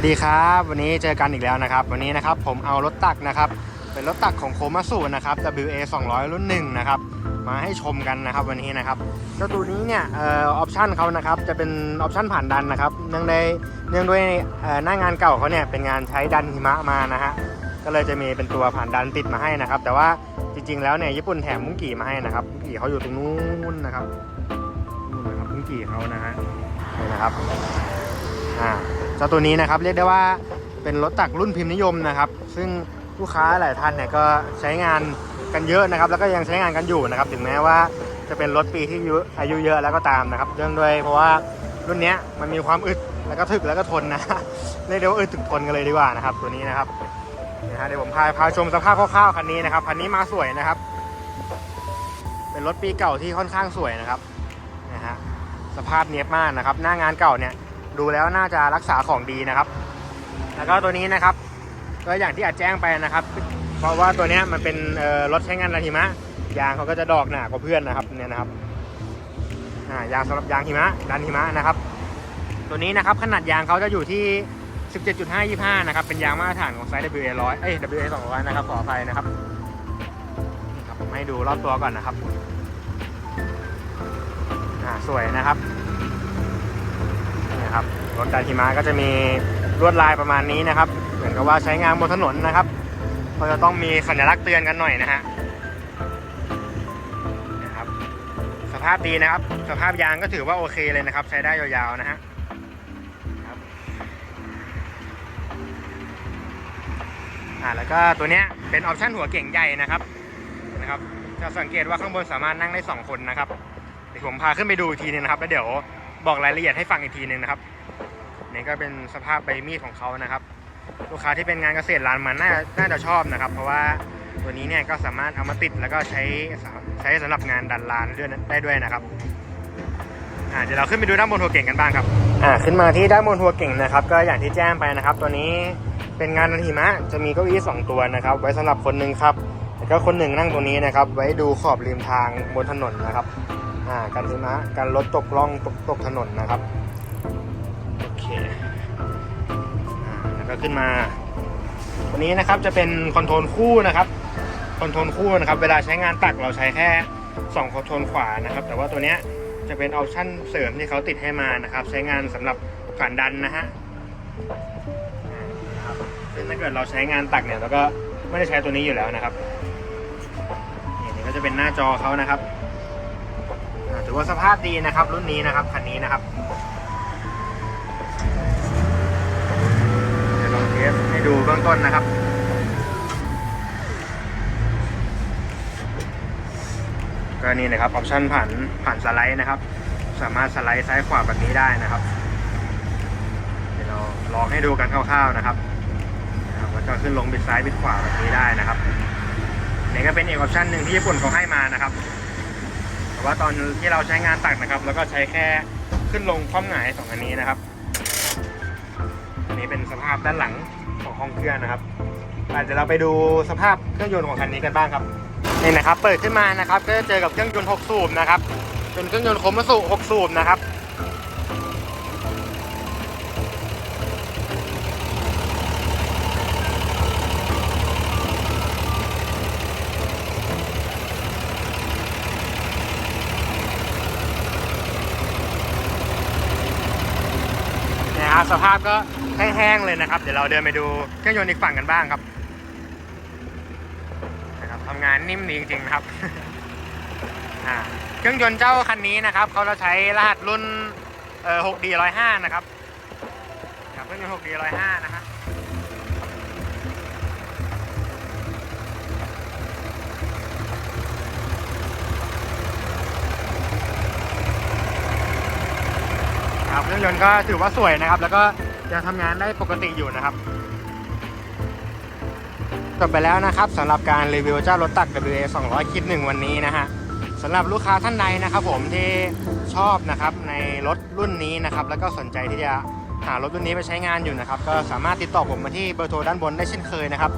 สวัสดีครับ วันนี้เจอกันอีกแล้วนะครับ วันนี้นะครับผมเอารถตักนะครับ เป็นรถตักของโคมาสุนะครับ WA 200 รุ่นหนึ่งนะครับ มาให้ชมกันนะครับวันนี้นะครับเจ้าตัวนี้เนี่ยเออออปชันเขานะครับจะเป็นออปชันผ่านดันนะครับเนื่องในเนื่องด้วยหน้างานเก่าเขาเนี่ยเป็นงานใช้ดันหิมะมานะฮะก็เลยจะมีเป็นตัวผ่านดันติดมาให้นะครับ แต่ว่าจริง ๆ แล้วเนี่ยญี่ปุ่นแถมมุ้งกี่มาให้นะครับมุ้งกี่เขาอยู่ตรงนู้นนะครับนู่นนะครับมุ้งกี่เขานะฮะนี่นะครับอ่า เจ้าตัวนี้นะครับเรียกได้ว่าเป็นรถตักรุ่นพิมพ์นิยมนะครับ ซึ่งลูกค้าหลายท่านเนี่ยก็ใช้งานกันเยอะนะครับ แล้วก็ยังใช้งานกันอยู่นะครับ ถึงแม้ว่าจะเป็นรถปีที่อายุเยอะแล้วก็ตามนะครับเรื่องด้วยเพราะว่ารุ่นนี้มันมีความอึดแล้วก็ถึกแล้วก็ทนนะเรียกได้ว่าอึดถึกทนกันเลยดีกว่านะครับ ตัวนี้นะครับนะฮะเดี๋ยวผมพาพาชมสภาพคร่าวๆคันนี้นะครับคันนี้มาสวยนะครับ เป็นรถปีเก่าที่ค่อนข้างสวยนะครับนะฮะสภาพเนียบมากนะครับ หน้างานเก่าเนี่ย ดูแล้วน่าจะรักษาของดีนะครับ แล้วก็ตัวนี้นะครับ ก็อย่างที่อาจแจ้งไปนะครับ เพราะว่าตัวนี้มันเป็นรถใช้งานรันหิมะ ยางเขาก็จะดอกหนากว่าเพื่อนนะครับเนี่ยนะครับยางสำหรับยางหิมะดันหิมะนะครับ ตัวนี้นะครับขนาดยางเขาจะอยู่ที่ 17.525 นะครับ เป็นยางมาตรฐานของไซส์ WA 100เอ้ย WA 200นะครับขออภัยนะครับนี่ครับผมให้ดูรอบตัวก่อนนะครับ อ่าสวยนะครับ ครับรถดันหิมะก็จะมีลวดลายประมาณนี้นะครับ เหมือนกับว่าใช้งานบนถนนนะครับก็จะต้องมีสัญลักษณ์เตือนกันหน่อยนะฮะนะครับ สภาพดีนะครับ สภาพยางก็ถือว่าโอเคเลยนะครับ ใช้ได้ยาวๆนะฮะอ่าแล้วก็ตัวเนี้ยเป็นออปชั่นหัวเก่งใหญ่นะครับนะครับจะสังเกตว่าข้างบนสามารถนั่งได้สองคนนะครับเดี๋ยวผมพาขึ้นไปดูอีกทีนึงนะครับแล้วเดี๋ยว บอกรายละเอียดให้ฟังอีกทีนึงนะครับนี่ก็เป็นสภาพใบมีดของเขานะครับ ลูกค้าที่เป็นงานเกษตรร้านมันน่าน่าจะชอบนะครับ เพราะว่าตัวนี้เนี่ยก็สามารถเอามาติดแล้วก็ใช้ใช้สำหรับงานดันลานด้วยได้ด้วยนะครับอ่าเดี๋ยวเราขึ้นไปดูด้านบนหัวเก่งกันบ้างครับอ่าขึ้นมาที่ด้านบนหัวเก่งนะครับ ก็อย่างที่แจ้งไปนะครับ ตัวนี้เป็นงานดันหิมะจะมีเก้าอี้สองตัวนะครับ ไว้สำหรับคนหนึ่งครับแล้วก็คนหนึ่งนั่งตรงนี้นะครับ ไว้ดูขอบริมทางบนถนนนะครับ อ่าการหิมะการรถตกล่องตกตกถนนนะครับโอเคแล้วก็ขึ้นมา วันนี้นะครับจะเป็นคอนโทรลคู่นะครับคอนโทรลคู่นะครับ เวลาใช้งานตักเราใช้แค่2คอนโทรลขวานะครับ แต่ว่าตัวเนี้ยจะเป็นออปชั่นเสริมที่เขาติดให้มานะครับ ใช้งานสำหรับผ่านดันนะฮะซึ่งถ้าเกิดเราใช้งานตักเนี่ยเราก็ไม่ได้ใช้ตัวนี้อยู่แล้วนะครับนี่ก็จะเป็นหน้าจอเขานะครับ ถือว่าสภาพดีนะครับ รุ่นนี้นะครับคันนี้นะครับเดี๋ยวลองเทสให้ดูเบื้องต้นนะครับก็นี่นะครับออปชันผ่านผ่านสไลด์นะครับ สามารถสไลด์ซ้ายขวาแบบนี้ได้นะครับเดี๋ยวเราลองให้ดูกันคร่าวๆนะครับนะครับแล้วก็ขึ้นลงบิดซ้ายบิดขวาแบบนี้ได้นะครับนี่ก็เป็นอีกออปชันหนึ่งที่ญี่ปุ่นเขาให้มานะครับ แต่ว่าตอนที่เราใช้งานตักนะครับ แล้วก็ใช้แค่ขึ้นลงคว่ำหงายสองอันนี้นะครับอันนี้เป็นสภาพด้านหลังของห้องเครื่องนะครับเดี๋ยวเราไปดูสภาพเครื่องยนต์ของคันนี้กันบ้างครับนี่นะครับ เปิดขึ้นมานะครับ ก็จะเจอกับเครื่องยนต์6สูบนะครับเป็นเครื่องยนต์โคมัสุ6สูบนะครับะสภาพก็แห้งๆเลยนะครับ เดี๋ยวเราเดินไปดูเครื่องยนต์อีกฝั่งกันบ้างครับนะครับทำงานนิ่มดีจริงๆนะครับเครื่องยนต์เจ้าคันนี้นะครับเขาจะใช้รหัสรุ่นเอ่อ 6D 105 นะครับครับเครื่องยนต์ 6D 105 นะฮะ ครับเครื่องยนต์ก็ถือว่าสวยนะครับ แล้วก็ยังทำงานได้ปกติอยู่นะครับจบไปแล้วนะครับสำหรับการรีวิวเจ้ารถตัก WA 200คลิปหนึ่งวันนี้นะฮะสำหรับลูกค้าท่านใดนะครับ ผมที่ชอบนะครับในรถรุ่นนี้นะครับ แล้วก็สนใจที่จะหารถรุ่นนี้ไปใช้งานอยู่นะครับ ก็สามารถติดต่อผมมาที่เบอร์โทรด้านบนได้เช่นเคยนะครับ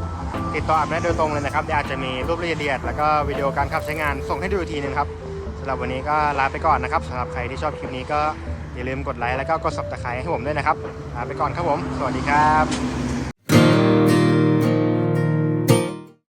ติดต่ออับได้โดยตรงเลยนะครับเดี๋ยวอาจจะมีรูปละเอียด แล้วก็วิดีโอการขับใช้งานส่งให้ดูอีกทีนึงครับสำหรับวันนี้ก็ลาไปก่อนนะครับสำหรับใครที่ชอบคลิปนี้ก็ อย่าลืมกดไลค์แล้วก็กด subscribe ให้ผมด้วยนะครับลาไปก่อนครับผม สวัสดีครับ